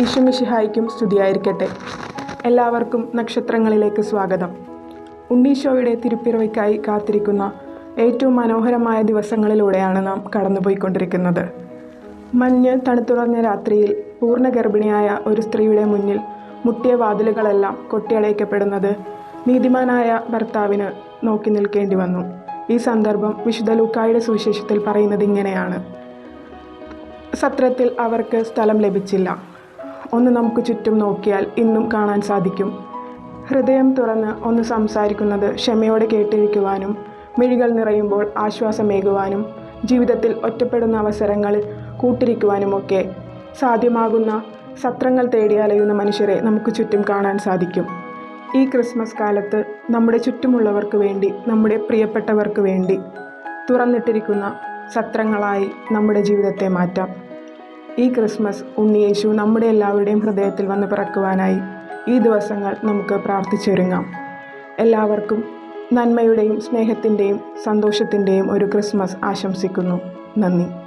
ഈശോമിഷിഹായ്ക്കും സ്തുതിയായിരിക്കട്ടെ. എല്ലാവർക്കും നക്ഷത്രങ്ങളിലേക്ക് സ്വാഗതം. ഉണ്ണീശോയുടെ തിരുപ്പിറവയ്ക്കായി കാത്തിരിക്കുന്ന ഏറ്റവും മനോഹരമായ ദിവസങ്ങളിലൂടെയാണ് നാം കടന്നുപോയിക്കൊണ്ടിരിക്കുന്നത്. മഞ്ഞ് തണുത്തുറഞ്ഞ രാത്രിയിൽ പൂർണ ഗർഭിണിയായ ഒരു സ്ത്രീയുടെ മുന്നിൽ മുട്ടിയ വാതിലുകളെല്ലാം കൊട്ടിയടയ്ക്കപ്പെടുന്നത് നീതിമാനായ ഭർത്താവിന് നോക്കി നിൽക്കേണ്ടി വന്നു. ഈ സന്ദർഭം വിശുദ്ധ ലൂക്കായുടെ സുവിശേഷത്തിൽ പറയുന്നത് ഇങ്ങനെയാണ്. സത്രത്തിൽ അവർക്ക് സ്ഥലം ലഭിച്ചില്ല. ഒന്ന് നമുക്ക് ചുറ്റും നോക്കിയാൽ ഇന്നും കാണാൻ സാധിക്കും. ഹൃദയം തുറന്ന് ഒന്ന് സംസാരിക്കുന്നത് ക്ഷമയോടെ കേട്ടിരിക്കുവാനും മിഴികൾ നിറയുമ്പോൾ ആശ്വാസമേകുവാനും ജീവിതത്തിൽ ഒറ്റപ്പെടുന്ന അവസരങ്ങളിൽ കൂട്ടിരിക്കുവാനുമൊക്കെ സാധ്യമാകുന്ന സത്രങ്ങൾ തേടി അലയുന്ന മനുഷ്യരെ നമുക്ക് ചുറ്റും കാണാൻ സാധിക്കും. ഈ ക്രിസ്മസ് കാലത്ത് നമ്മുടെ ചുറ്റുമുള്ളവർക്ക് വേണ്ടി നമ്മുടെ പ്രിയപ്പെട്ടവർക്ക് വേണ്ടി തുറന്നിട്ടിരിക്കുന്ന സത്രങ്ങളായി നമ്മുടെ ജീവിതത്തെ മാറ്റാം. ഈ ക്രിസ്മസ് ഉണ്ണിയേശു നമ്മുടെ എല്ലാവരുടെയും ഹൃദയത്തിൽ വന്ന് പിറക്കുവാനായി ഈ ദിവസങ്ങൾ നമുക്ക് പ്രാർത്ഥിച്ചൊരുങ്ങാം. എല്ലാവർക്കും നന്മയുടെയും സ്നേഹത്തിന്റെയും സന്തോഷത്തിന്റെയും ഒരു ക്രിസ്മസ് ആശംസിക്കുന്നു. നന്ദി.